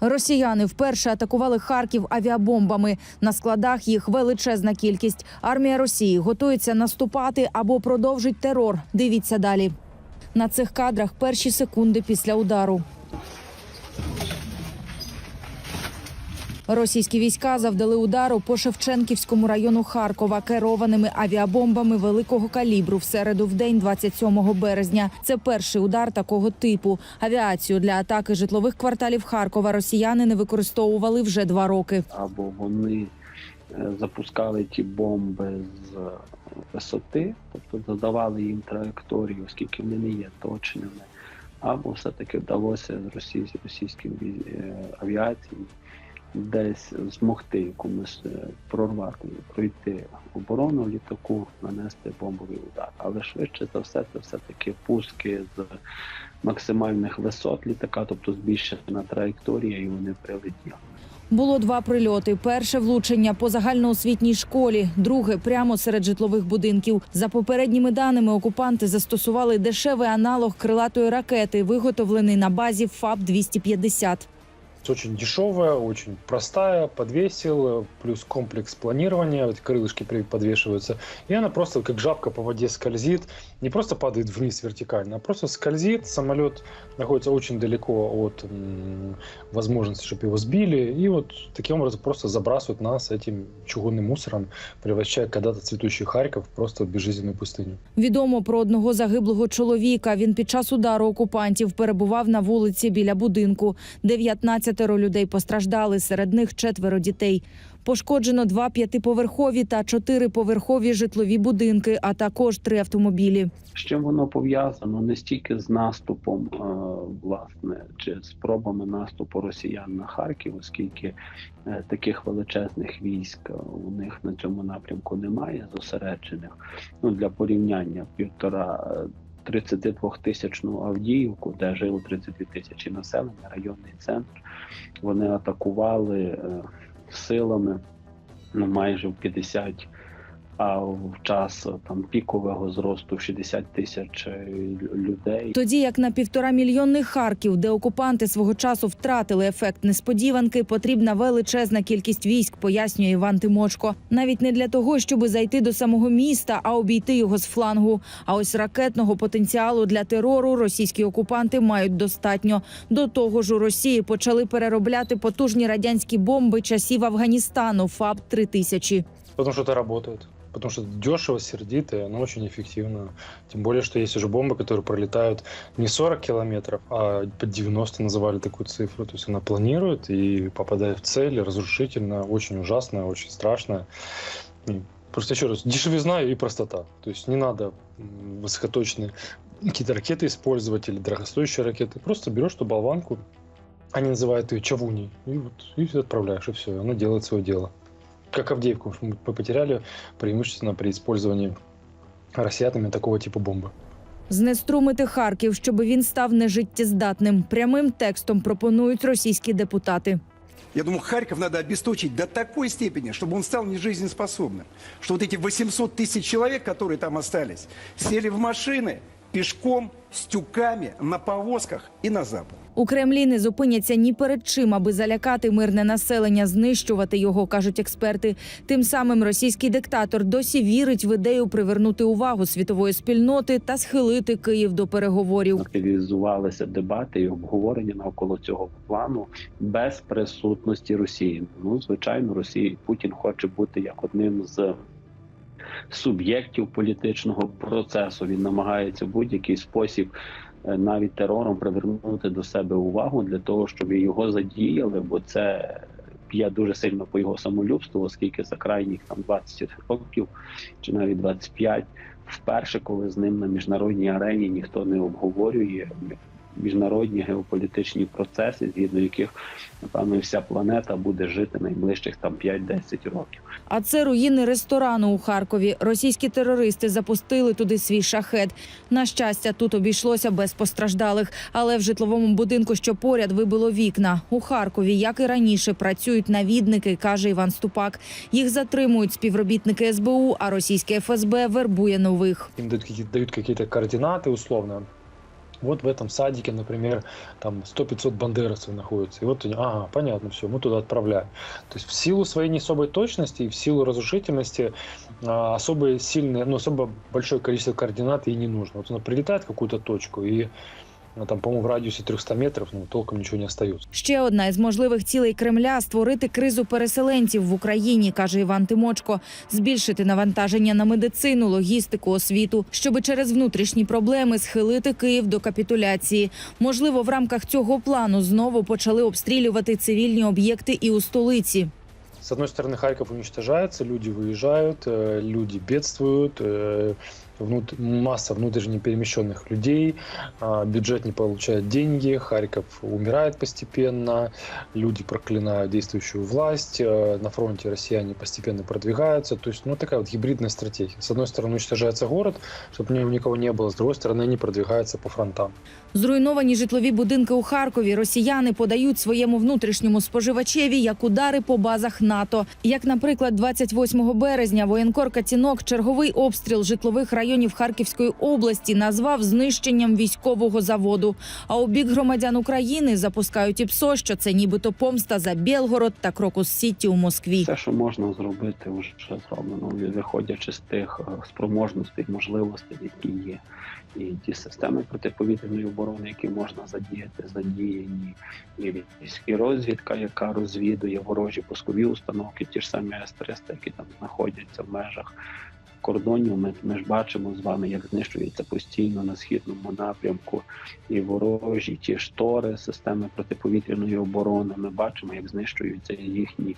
Росіяни вперше атакували Харків авіабомбами. На складах їх величезна кількість. Армія Росії готується наступати або продовжить терор. Дивіться далі. На цих кадрах перші секунди після удару. Російські війська завдали удару по Шевченківському району Харкова керованими авіабомбами великого калібру в середу в день 27 березня. Це перший удар такого типу. Авіацію для атаки житлових кварталів Харкова росіяни не використовували вже два роки. або вони е, запускали ті бомби з е, висоти, тобто задавали їм траєкторію, оскільки вони не є точними, або все-таки вдалося з російсь- російським е, авіації десь змогти якомусь е, прорвати, пройти оборону літаку, нанести бомбовий удар. Але швидше за все, це все-таки пуски з максимальних висот літака, тобто збільшена траєкторія, і вони прилетіли. Було два прильоти. Перше влучення по загальноосвітній школі, друге прямо серед житлових будинків. За попередніми даними, окупанти застосували дешевий аналог крилатої ракети, виготовлений на базі ФАБ 250 Очень дешевая, очень простая, подвесил, плюс комплекс планирования, вот крылышки при- подвешиваются. И она просто как жабка по воде скользит, не просто падает вниз вертикально, а просто скользит. Самолет находится очень далеко от м, возможности, чтобы его сбили. И вот таким образом просто забрасывают нас этим чугунным мусором, превращая когда-то цветущий Харьков просто в безжизненную пустыню. Відомо про одного загиблого чоловіка. Він під час удару окупантів перебував на вулиці біля будинку. 19 людей постраждали, серед них четверо дітей. Пошкоджено два п'ятиповерхові та чотириповерхові житлові будинки, а також три автомобілі. З чим воно пов'язано не стільки з наступом, е, власне, чи спробами наступу росіян на Харків, оскільки е, таких величезних військ е, у них на цьому напрямку немає зосереджених. Ну для порівняння півтора. Е, 32 тисячну Авдіївку, де жило 32 тисячі населення, районний центр. Вони атакували е, силами ну, майже в 50 а в час там пікового зросту 60 тисяч е, людей. Тоді як на півтора мільйонний Харків, де окупанти свого часу втратили ефект несподіванки, потрібна величезна кількість військ, пояснює Іван Тимочко. Навіть не для того, щоб зайти до самого міста, а обійти його з флангу. А ось ракетного потенціалу для терору російські окупанти мають достатньо. До того ж, у Росії почали переробляти потужні радянські бомби часів Афганістану ФАБ 3000 Потому что это работает. Потому что дешево, сердито, и оно очень эффективно. Тем более, что есть уже бомбы, которые пролетают не 40 километров, а по 90 называли такую цифру. То есть она планирует и попадает в цель, разрушительно, очень ужасно, очень страшно. И Просто еще раз, дешевизна и простота. То есть не надо высокоточные какие-то ракеты использовать или дорогостоящие ракеты. Просто берешь ту болванку, они называют ее чавуней, и вот и отправляешь, и все, оно делает свое дело. Как Авдеевку мы мы потеряли преимущественно при использовании россиянами такого типа бомбы. Знеструмити Харків, щоб він став нежиттєздатним. Прямим текстом пропонують російські депутати. Я думаю, Харьков надо обесточить до такой степени, чтобы он стал нежизнеспособным. Что вот эти 800 тысяч человек, которые там остались, сели в машины пешком, с тюками, на повозках и на запад. У Кремлі не зупиняться ні перед чим, аби залякати мирне населення, знищувати його, кажуть експерти. Тим самим російський диктатор досі вірить в ідею привернути увагу світової спільноти та схилити Київ до переговорів. активізувалися дебати і обговорення навколо цього плану без присутності Росії. Ну, звичайно, Росія Путін хоче бути як одним з суб'єктів політичного процесу. Він намагається в будь-який спосіб. Е, Навіть терором привернути до себе увагу для того, щоб його задіяли, бо це б'є дуже сильно по його самолюбству, оскільки за крайніх там 20 років чи навіть 25 вперше, коли з ним на міжнародній арені ніхто не обговорює міжнародні геополітичні процеси, згідно яких напевно вся планета буде жити найближчих там 5-10 років. А це руїни ресторану у Харкові. Російські терористи запустили туди свій шахет. На щастя, тут обійшлося без постраждалих, але в житловому будинку, що поряд, вибило вікна. У Харкові, як і раніше, працюють навідники, каже Іван Ступак. Їх затримують співробітники СБУ, а російське ФСБ вербує нових. Им дают какие-то, дают какие-то условно. Вот в этом садике, например, там 100-500 бандеровцев находится. И вот, ага, понятно, все, мы туда отправляем. То есть в силу своей не особой точности и в силу разрушительности а, особо сильное, ну, особо большое количество координат ей не нужно. Вот она прилетает в какую-то точку и ну, там, по-моему, в радиусе 300 метров ну, толком ничего не остается. Ще одна із можливих цілей Кремля створити кризу переселенців в Україні, каже Іван Тимочко, збільшити навантаження на медицину, логістику, освіту, щоби через внутрішні проблеми схилити Київ до капітуляції. Можливо, в рамках цього плану знову почали обстрілювати цивільні об'єкти і у столиці. С одной стороны, Харьков уничтожается, люди выезжают, э, люди бедствуют, э, внут- масса внутренне перемещенных людей, а, бюджет не получает деньги, Харьков умирает постепенно, люди проклинают действующую власть, э, на фронте россияне постепенно продвигаются. То есть, ну, такая вот гибридная стратегия. С одной стороны, уничтожается город, чтобы в нем никого не было, с другой стороны, они продвигаются по фронтам. Зруйновані житлові будинки у Харкові росіяни подають своєму внутрішньому споживачеві як удари по базах НАТО. Як, наприклад, 28 березня воєнкор Кацінок черговий обстріл житлових районів Харківської області назвав знищенням військового заводу. А у бік громадян України запускають ІПСО, що це нібито помста за Білгород та Крокус Сіті у Москві. Все, що можна зробити, вже зроблено, виходячи з тих е, спроможностей, можливостей, які є. І ті системи протиповітряної оборони, які можна задіяти, задіяні, і військова розвідка, яка розвідує ворожі пускові установки, ті ж самі С-300, які там знаходяться в межах кордонів. Ми, ми ж бачимо з вами, як знищується постійно на східному напрямку і ворожі ті штори, системи протиповітряної оборони. Ми бачимо, як знищуються їхні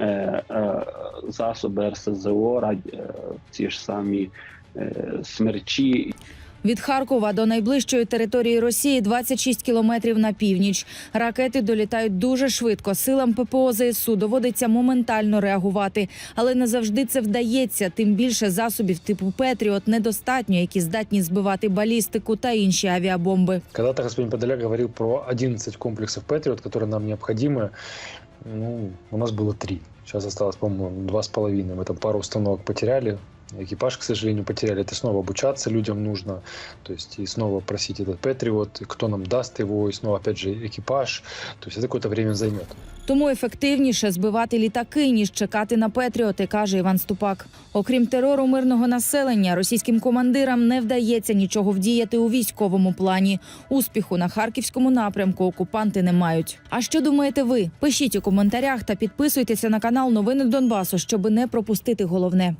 е, е, засоби РСЗО, раді- е, ці ж самі е, смерчі. Від Харкова до найближчої території Росії 26 кілометрів на північ. Ракети долітають дуже швидко. Силам ППО ЗСУ доводиться моментально реагувати, але не завжди це вдається. Тим більше засобів типу Петріот недостатньо, які здатні збивати балістику та інші авіабомби. Когда-то господин Подоляк говорил про 11 комплексов «Патриот», которые нам необходимы. Ну, у нас было три. Сейчас осталось, по-моему, два с половиной. Мы там пару установок потеряли. Экипаж, к сожалению, потеряли. Это снова обучаться людям нужно. То есть и снова просить этот «Патриот», и кто нам даст его, и снова, опять же, экипаж. То есть это какое-то время займет. Тому ефективніше збивати літаки ніж чекати на Петріоти, каже Іван Ступак. Окрім терору мирного населення, російським командирам не вдається нічого вдіяти у військовому плані. Успіху на харківському напрямку окупанти не мають. А що думаєте ви? Пишіть у коментарях та підписуйтеся на канал Новини Донбасу, щоб не пропустити головне.